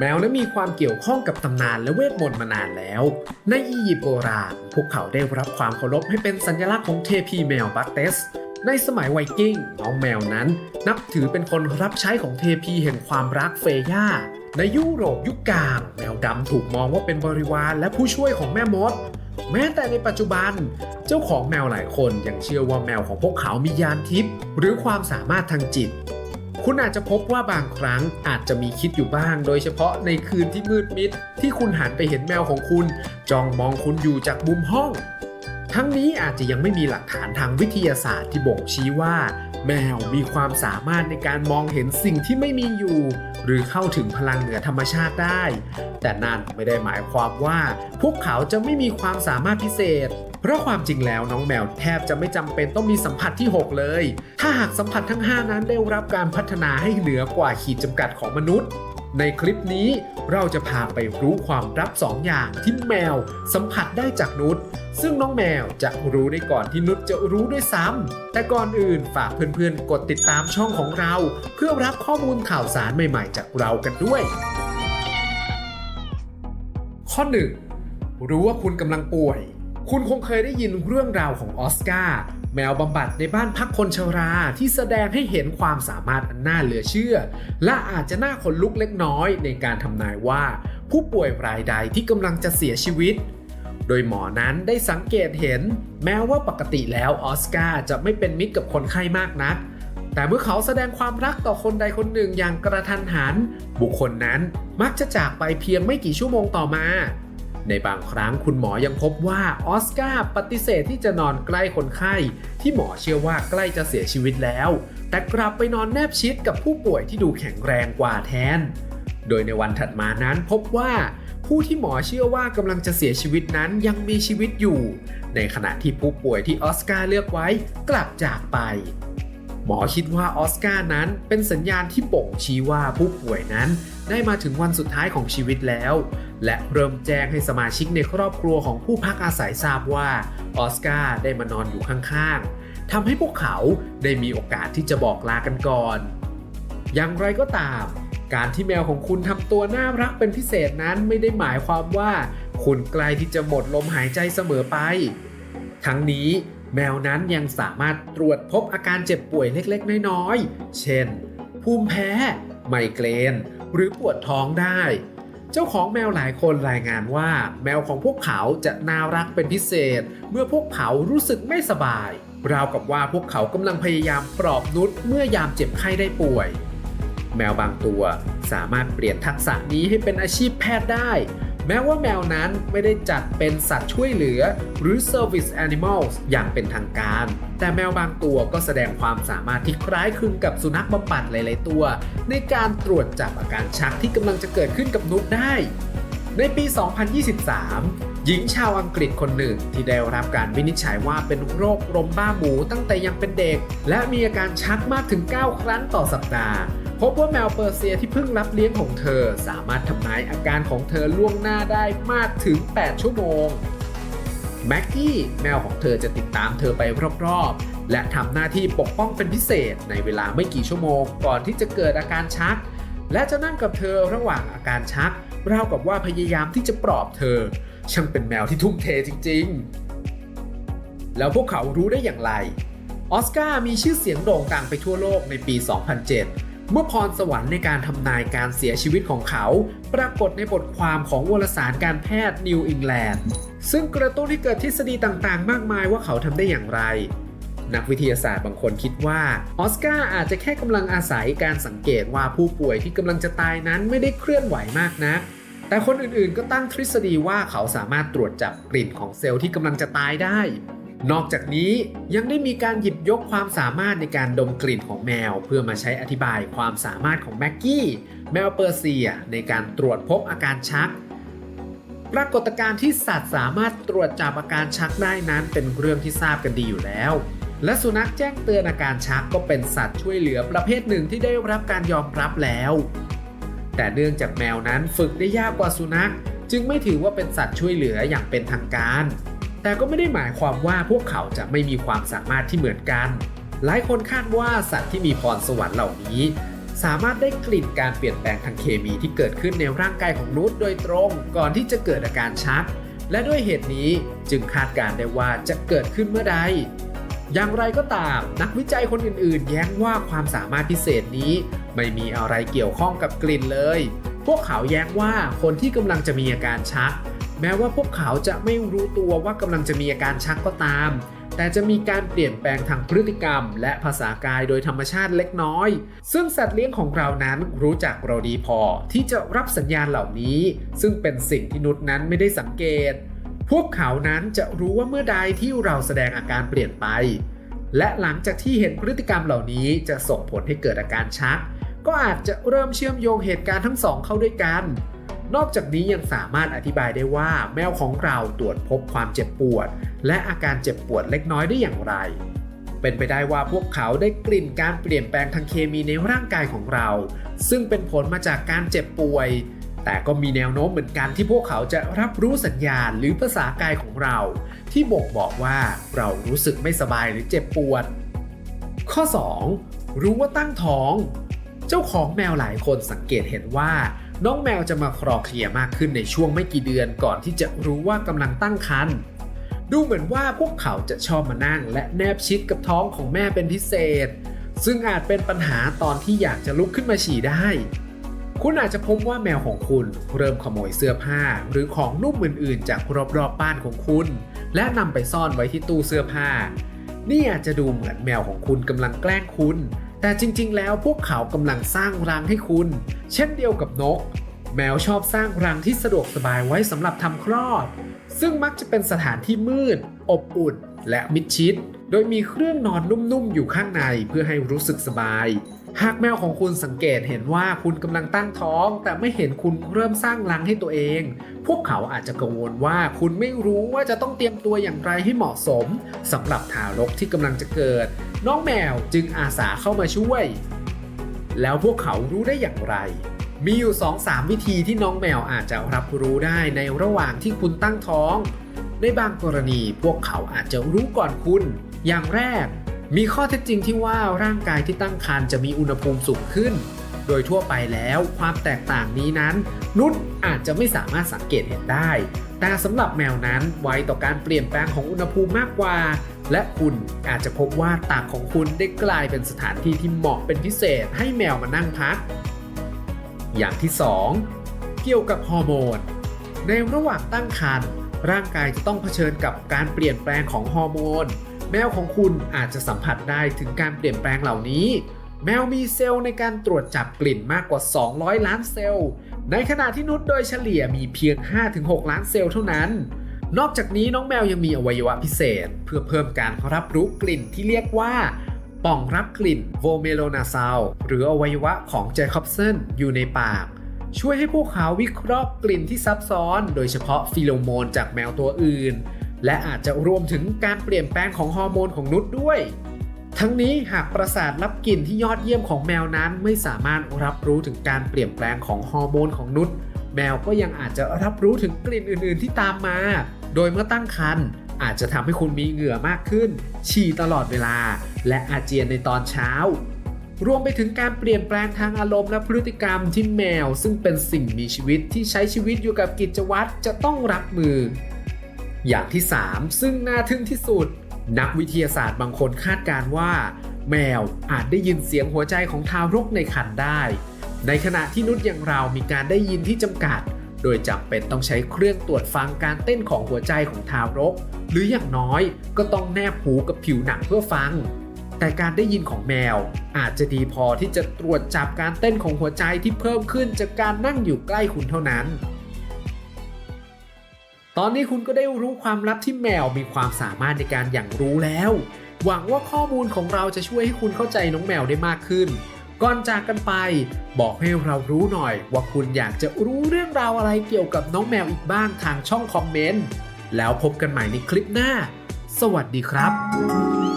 แมวนั้นมีความเกี่ยวข้องกับตำนานและเวทมนต์มานานแล้ว ในอียิปต์โบราณ พวกเขาได้รับความเคารพให้เป็นสัญลักษณ์ของเทพีแมวบัตเตส ในสมัยไวกิ้ง น้องแมวนั้น นับถือเป็นคนรับใช้ของเทพีแห่งความรักเฟย่า ในยุโรปยุคกลาง แมวดำถูกมองว่าเป็นบริวารและผู้ช่วยของแม่มด แม้แต่ในปัจจุบัน เจ้าของแมวหลายคนยังเชื่อว่าแมวของพวกเขามียานทิพย์หรือความสามารถทางจิต คุณอาจจะพบว่าบางครั้งอาจจะมีคิดอยู่บ้าง โดยเฉพาะในคืนที่มืดมิด ที่คุณหันไปเห็นแมวของคุณจ้องมองคุณอยู่จากมุมห้อง ทั้งนี้อาจจะยังไม่มีหลักฐานทางวิทยาศาสตร์ที่บ่งชี้ว่า แมวมีความสามารถในการมองเห็นสิ่งที่ไม่มีอยู่ หรือเข้าถึงพลังเหนือธรรมชาติได้ แต่นั่นไม่ได้หมายความว่า พวกเขาจะไม่มีความสามารถพิเศษ เพราะความจริงแล้วน้องแมวแทบจะไม่จำเป็นต้องมีสัมผัสที่ 6 เลย ถ้าหากสัมผัสทั้ง 5 นั้นได้รับการพัฒนาให้เหนือกว่าขีดจำกัดของมนุษย์ ในคลิปนี้เราจะพาไปรู้ความลับ 2 อย่างที่แมวสัมผัสได้จากนุษย์ซึ่งน้องแมวจะรู้ได้ก่อนที่นุชจะรู้ด้วยซ้ำ แต่ก่อนอื่นฝากเพื่อนๆ กดติดตามช่องของเรา เพื่อรับข้อมูลข่าวสารใหม่ๆ จากเรากันด้วย ข้อ 1. รู้ว่าคุณกำลังป่วย คุณคงเคยได้ยินเรื่องราวของออสการ์แมวบำบัดในบ้านพักคนชราที่แสดงให้เห็นความสามารถอันน่าเหลือเชื่อ และอาจจะน่าขนลุกเล็กน้อยในการทำนายว่า ผู้ป่วยรายใดที่กำลังจะเสียชีวิต โดยหมอนั้นได้สังเกตเห็น แม้ว่าปกติแล้วออสการ์จะไม่เป็นมิตรกับคนไข้มากนัก แต่เมื่อเขาแสดงความรักต่อคนใดคนหนึ่งอย่างกระทันหัน บุคคลนั้นมักจะจากไปเพียงไม่กี่ชั่วโมงต่อมา ในบางครั้งคุณหมอยังพบว่าออสการ์ปฏิเสธที่จะนอนใกล้คนไข้ ที่หมอเชื่อว่าใกล้จะเสียชีวิตแล้ว แต่กลับไปนอนแนบชิดกับผู้ป่วยที่ดูแข็งแรงกว่าแทน โดยในวันถัดมานั้นพบว่าผู้ที่หมอเชื่อว่ากำลังจะเสียชีวิตนั้นยังมีชีวิตอยู่ ในขณะที่ผู้ป่วยที่ออสการ์เลือกไว้กลับจากไป หมอคิดว่าออสการ์นั้นเป็นสัญญาณที่บ่งชี้ว่าผู้ป่วยนั้นได้มาถึงวันสุดท้ายของชีวิตแล้ว และเริ่มแจ้งให้สมาชิกในครอบครัวของผู้พักอาศัยทราบว่าออสการ์ได้มานอนอยู่ข้างๆทำให้พวกเขาได้มีโอกาสที่จะบอกลากันก่อน อย่างไรก็ตาม การที่แมวของคุณทำตัวน่ารักเป็นพิเศษนั้นไม่ได้หมายความว่า คุณใกล้ที่จะหมดลมหายใจเสมอไป ทั้งนี้ แมวนั้นยังสามารถตรวจพบอาการเจ็บป่วยเล็กๆ น้อยๆ เช่น ภูมิแพ้ ไมเกรน หรือปวดท้องได้ เจ้าของแมวหลายคนรายงานว่า แมวของพวกเขาจะน่ารักเป็นพิเศษ เมื่อพวกเขารู้สึกไม่สบาย ราวกับว่าพวกเขากำลังพยายามปลอบนุษเมื่อยามเจ็บไข้ได้ป่วย แมวบางตัวสามารถเปลี่ยนทักษะนี้ให้เป็นอาชีพแพทย์ได้ แม้ว่าแมวนั้นไม่ได้จัดเป็นสัตว์ช่วยเหลือ หรือ Service Animals อย่างเป็นทางการ แต่แมวบางตัวก็แสดงความสามารถที่คล้ายคลึงกับสุนัขบำบัดหลาย ๆ ตัว ในการตรวจจับอาการชักที่กำลังจะเกิดขึ้นกับนุษได้ ในปี 2023 หญิงชาวอังกฤษคนหนึ่งที่ได้รับการวินิจฉัยว่าเป็นโรคลมบ้าหมูตั้งแต่ยังเป็นเด็ก และมีอาการชักมากถึง 9 ครั้งต่อสัปดาห์ พบว่าแมวเปอร์เซียที่เพิ่งรับเลี้ยงของเธอสามารถทำนายอาการของเธอล่วงหน้าได้มากถึง 8 ชั่วโมงแม็กกี้แมวของเธอจะติดตามเธอไปรอบๆ และทำหน้าที่ปกป้องเป็นพิเศษในเวลาไม่กี่ชั่วโมงก่อนที่จะเกิดอาการชัก และจะนั่งกับเธอระหว่างอาการชักราวกับว่าพยายามที่จะปลอบเธอ ช่างเป็นแมวที่ทุ่มเทจริงๆ แล้วพวกเขารู้ได้อย่างไรออสการ์มีชื่อเสียงโด่งดังไปทั่วโลกในปี 2007 เมื่อพรสวรรค์ในการทำนายการเสียชีวิตของเขา ปรากฏในบทความของวารสารการแพทย์นิวอิงแลนด์ซึ่งกระตุ้นให้เกิดทฤษฎีต่างๆ มากมายว่าเขาทำได้อย่างไร นักวิทยาศาสตร์บางคนคิดว่าออสการ์อาจจะแค่กำลังอาศัยการสังเกตว่าผู้ป่วยที่กำลังจะตายนั้นไม่ได้เคลื่อนไหวมากนะักแต่คนอื่นๆ ก็ตั้งทฤษฎีว่าเขาสามารถตรวจจับกลิ่นของเซลล์ที่กำลังจะตายได้ นอกจากนี้ยังได้มีการหยิบยกความสามารถในการดมกลิ่นของแมว เพื่อมาใช้อธิบายความสามารถของแม็กกี้แมวเปอร์เซีย ในการตรวจพบอาการชัก ปรากฏการณ์ที่สัตว์สามารถตรวจจับอาการชักได้นั้นเป็นเรื่องที่ทราบกันดีอยู่แล้ว และสุนัขแจ้งเตือนอาการชักก็เป็นสัตว์ช่วยเหลือประเภทหนึ่งที่ได้รับการยอมรับแล้ว แต่เนื่องจากแมวนั้นฝึกได้ยากกว่าสุนัข จึงไม่ถือว่าเป็นสัตว์ช่วยเหลืออย่างเป็นทางการ แต่ก็ไม่ได้หมายความว่าพวกเขาจะไม่มีความสามารถที่เหมือนกัน หลายคนคาดว่าสัตว์ที่มีพรสวรรค์เหล่านี้ สามารถได้กลิ่นการเปลี่ยนแปลงทางเคมีที่เกิดขึ้นในร่างกายของนุชโดยตรง ก่อนที่จะเกิดอาการชัก และด้วยเหตุนี้จึงคาดการณ์ได้ว่าจะเกิดขึ้นเมื่อใดอย่างไรก็ตามนักวิจัยคนอื่น ๆ แย้งว่าความสามารถพิเศษนี้ ไม่มีอะไรเกี่ยวข้องกับกลิ่นเลย พวกเขาแย้งว่าคนที่กำลังจะมีอาการชัก แม้ว่าพวกเขาจะไม่รู้ตัวว่ากำลังจะมีอาการชักก็ตาม แต่จะมีการเปลี่ยนแปลงทางพฤติกรรม และภาษากายโดยธรรมชาติเล็กน้อย ซึ่งสัตว์เลี้ยงของเรานั้นรู้จักเราดีพอ ที่จะรับสัญญาณเหล่านี้ ซึ่งเป็นสิ่งที่นุษย์นั้นไม่ได้สังเกต พวกเขานั้นจะรู้ว่าเมื่อใดที่เราแสดงอาการเปลี่ยนไป และหลังจากที่เห็นพฤติกรรมเหล่านี้จะส่งผลให้เกิดอาการชัก ก็อาจจะเริ่มเชื่อมโยงเหตุการณ์ทั้งสองเข้าด้วยกัน นอกจากนี้ยังสามารถอธิบายได้ว่าแมวของเราตรวจพบความเจ็บปวด และอาการเจ็บปวดเล็กน้อยได้อย่างไร เป็นไปได้ว่าพวกเขาได้กลิ่นการเปลี่ยนแปลงทางเคมีในร่างกายของเรา ซึ่งเป็นผลมาจากการเจ็บป่วย แต่ก็มีแนวโน้มเหมือนกันที่พวกเขาจะรับรู้สัญญาณหรือภาษากายของเรา ที่บ่งบอกว่าเรารู้สึกไม่สบายหรือเจ็บปวด ข้อ 2. รู้ว่าตั้งท้อง เจ้าของแมวหลายคนสังเกตเห็นว่า น้องแมวจะมาคลอเคลียมากขึ้นในช่วงไม่กี่เดือนก่อนที่จะรู้ว่ากำลังตั้งครรภ์ดูเหมือนว่าพวกเขาจะชอบมานั่งและแนบชิดกับท้องของแม่เป็นพิเศษ ซึ่งอาจเป็นปัญหาตอนที่อยากจะลุกขึ้นมาฉี่ได้ คุณอาจจะพบว่าแมวของคุณเริ่มขโมยเสื้อผ้า หรือของนุ่มอื่นๆ จากรอบๆบ้านของคุณ และนำไปซ่อนไว้ที่ตู้เสื้อผ้า นี่อาจจะดูเหมือนแมวของคุณกำลังแกล้งคุณ แต่จริง ๆ แล้วพวกเขากำลังสร้างรังให้คุณ เช่นเดียวกับนก แมวชอบสร้างรังที่สะดวกสบายไว้สำหรับทำคลอด ซึ่งมักจะเป็นสถานที่มืด อบอุ่น และมิดชิด โดยมีเครื่องนอนนุ่มๆอยู่ข้างในเพื่อให้รู้สึกสบาย หากแมวของคุณสังเกตเห็นว่าคุณกำลังตั้งท้อง แต่ไม่เห็นคุณเริ่มสร้างรังให้ตัวเอง พวกเขาอาจจะกังวลว่าคุณไม่รู้ว่าจะต้องเตรียมตัวอย่างไรให้เหมาะสมสำหรับทารกที่กำลังจะเกิด น้องแมวจึงอาสาเข้ามาช่วย แล้วพวกเขารู้ได้อย่างไร มีอยู่ 2-3 วิธีที่น้องแมวอาจจะรับรู้ได้ในระหว่างที่คุณตั้งท้อง ในบางกรณีพวกเขาอาจจะรู้ก่อนคุณ อย่างแรก มีข้อเท็จจริงที่ว่าร่างกายที่ตั้งครรภ์จะมีอุณหภูมิสูงขึ้น โดยทั่วไปแล้วความแตกต่างนี้นั้น นุษย์อาจจะไม่สามารถสังเกตเห็นได้ แต่สำหรับแมวนั้นไวต่อการเปลี่ยนแปลงของอุณหภูมิมากกว่า และคุณอาจจะพบว่าตากของคุณได้กลายเป็นสถานที่ที่เหมาะเป็นพิเศษให้แมวมานั่งพัก อย่างที่ 2 เกี่ยวกับฮอร์โมน ในระหว่างตั้งครรภ์ร่างกายจะต้องเผชิญกับการเปลี่ยนแปลงของฮอร์โมน แมวของคุณอาจจะสัมผัสได้ถึงการเปลี่ยนแปลงเหล่านี้ แมวมีเซลล์ในการตรวจจับกลิ่นมากกว่า 200 ล้านเซลล์ ในขณะที่นุษย์โดยเฉลี่ยมีเพียง 5-6 ล้านเซลล์เท่านั้น นอกจากนี้น้องแมวยังมีอวัยวะพิเศษ เพื่อเพิ่มการรับรู้กลิ่นที่เรียกว่าป่องรับกลิ่นโวเมโลนาซาวหรืออวัยวะของเจคอบสันอยู่ในปาก ช่วยให้พวกเขาวิเคราะห์กลิ่นที่ซับซ้อน โดยเฉพาะฟิโลโมนจากแมวตัวอื่น และอาจจะรวมถึงการเปลี่ยนแปลงของฮอร์โมนของนุษย์ด้วย ทั้งนี้หากประสาทรับกลิ่นที่ยอดเยี่ยมของแมวนั้น ไม่สามารถรับรู้ถึงการเปลี่ยนแปลงของฮอร์โมนของนุษย์แมวก็ยังอาจจะรับรู้ถึงกลิ่นอื่น ๆ ที่ตามมา โดยเมื่อตั้งครรภ์อาจจะทำให้คุณมีเหงื่อมากขึ้น ฉี่ตลอดเวลา และอาเจียนในตอนเช้า รวมไปถึงการเปลี่ยนแปลงทางอารมณ์และพฤติกรรมที่แมวซึ่งเป็นสิ่งมีชีวิตที่ใช้ชีวิตอยู่กับกิจวัตรจะต้องรับมือ อย่างที่ 3 ซึ่งน่าทึ่งที่สุด นักวิทยาศาสตร์บางคนคาดการณ์ว่า แมวอาจได้ยินเสียงหัวใจของทารกในครรภ์ได้ ในขณะที่นุษย์อย่างเรามีการได้ยินที่จำกัด โดยจำเป็นต้องใช้เครื่องตรวจฟังการเต้นของหัวใจของทารก หรืออย่างน้อยก็ต้องแนบหูกับผิวหนังเพื่อฟัง แต่การได้ยินของแมว อาจจะดีพอที่จะตรวจจับการเต้นของหัวใจที่เพิ่มขึ้นจากการนั่งอยู่ใกล้คุณเท่านั้น ตอนนี้คุณก็ได้รู้ความลับที่แมวมีความสามารถในการอย่างรู้แล้ว หวังว่าข้อมูลของเราจะช่วยให้คุณเข้าใจน้องแมวได้มากขึ้น ก่อนจากกันไป บอกให้เรารู้หน่อย ว่าคุณอยากจะรู้เรื่องราวอะไรเกี่ยวกับน้องแมวอีกบ้างทางช่องคอมเมนต์ แล้วพบกันใหม่ในคลิปหน้า สวัสดีครับ